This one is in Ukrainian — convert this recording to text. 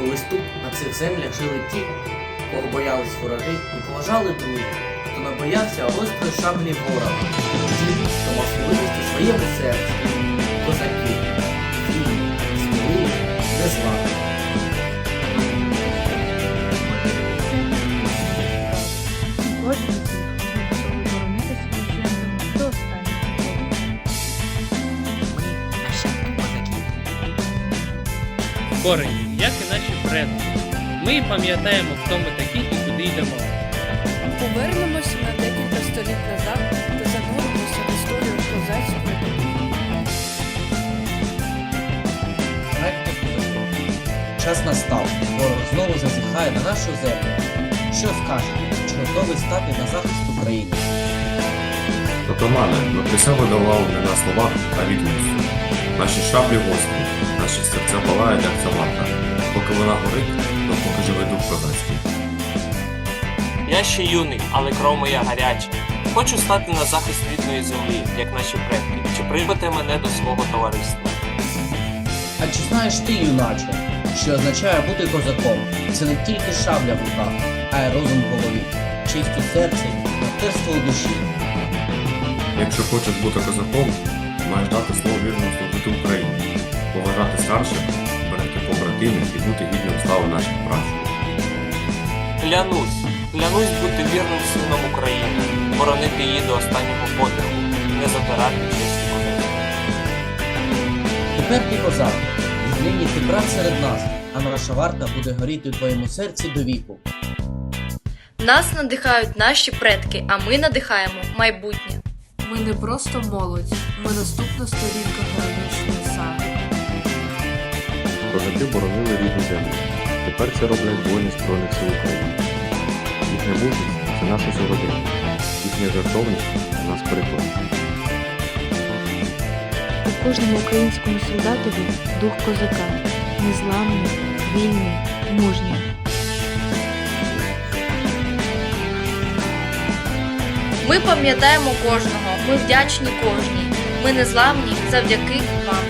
Колись тут, на цих землях, жили ті, кого боялись вороги і поважали друзі, хто набоявся гострої шаблі ворога, ті, хто сміливість у своєму серці, корені, як і наші предки. Ми пам'ятаємо, хто ми такі і куди йдемо. Повернемося на декілька століть назад та зануримося в історію козацької. Час настав, ворог знову зазіхає на нашу землю. Що скажете? Чи готовий стати на захист України? Отамане, ми присягу давали не на словах, а відмістю. Наші шаблі гострі, наші серця палають, як собака. Поки вона горить, то поки живе дух козацький. Я ще юний, але кров моя гаряча. Хочу стати на захист рідної землі, як наші предки. Чи приймете мене до свого товариства? А чи знаєш ти, юначе, що означає бути козаком? Це не тільки шабля в руках, а й розум в голові, честь у серці, братерство у душі. Якщо хочеш бути козаком, маєш дати слово вірно служити Україні, поважати старших, берегти побратимів і бути гідним слави наших пращурів. Клянусь, клянусь бути вірним сином України, боронити її до останнього подиху, не забирати честь козаків. Тепер ти козак, і нині ти брат серед нас, а наша варта буде горіти у твоєму серці до віку. Нас надихають наші предки, а ми надихаємо майбутнє. Ми не просто молодь, ми наступна сторінка героїчної саги. Козаки боронили рідну землю. Тепер це роблять воїни Збройних сил України. Їхня мужність це наше сьогодення. Їхня жертовність нас приклад. У кожному українському солдатові дух козака, незламний, вільний, мужній. Ми пам'ятаємо кожного, ми вдячні кожній. Ми незламні завдяки вам.